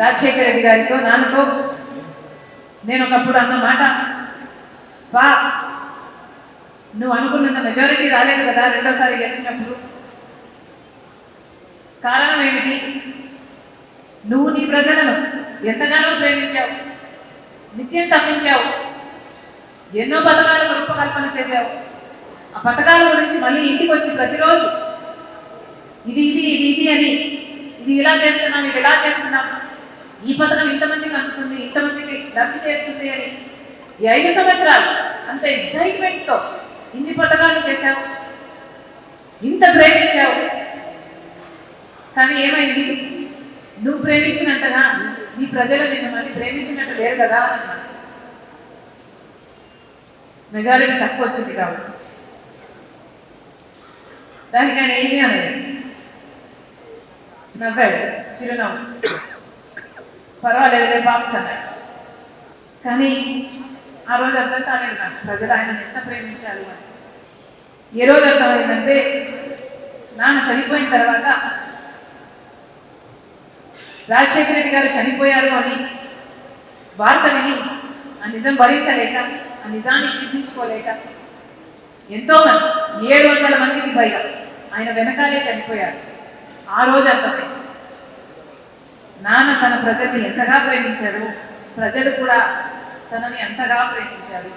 రాజశేఖర రెడ్డి గారితో నాన్నతో. నేను ఒకప్పుడు అన్న మాట వా నువ్వు అనుకున్నంత మెజారిటీ రాలేదు కదా రెండోసారి గెలిచినప్పుడు. కారణం ఏమిటి? నువ్వు నీ ప్రజలను ఎంతగానో ప్రేమించావు నిత్యం తప్పించావు ఎన్నో పథకాలకు రూపకల్పన చేశావు. ఆ పథకాల గురించి మళ్ళీ ఇంటికి వచ్చి ప్రతిరోజు ఇది ఇది ఇది ఇది అని ఇది ఇలా చేస్తున్నాం ఇది ఇలా చేస్తున్నాం. ఈ పథకం ఇంతమందికి అందుతుంది ఇంతమందికి లబ్ధి చేరుతుంది అని ఈ ఐదు సంవత్సరాలు అంత ఎక్సైట్మెంట్తో ఇన్ని పథకాలు చేశావు ఇంత ప్రేమించావు. కానీ ఏమైంది? నువ్వు ప్రేమించినంతగా నీ ప్రజలు నిన్ను మళ్ళీ ప్రేమించినట్టు లేరు కదా అన్నా మెజారిటీ తక్కువ వచ్చింది కాబట్టి. దానికి ఆయన ఏమీ అనలేదు. నవ్వాడు చిరునవ్వు. పర్వాలేదులే బాబుస్ అన్నాడు. కానీ ఆ రోజు అర్థం కాలేదు నాకు. ప్రజలు ఆయన ఎంత ప్రేమించారు అని. ఏ రోజు అర్థమైందంటే నాన్న చనిపోయిన తర్వాత రాజశేఖర రెడ్డి గారు చనిపోయారు అని వార్త విని ఆ నిజం భరించలేక ఆ నిజాన్ని జీర్ణించుకోలేక ఎంతోమంది ఏడు వందల మందికి పైగా ఆయన వెనకాలే చనిపోయారు. ఆ రోజు అర్థమైంది. నాన్న తన ప్రజల్ని ఎంతగా ప్రేమించారు ప్రజలు కూడా తనని ఎంతగా ప్రేమించారు.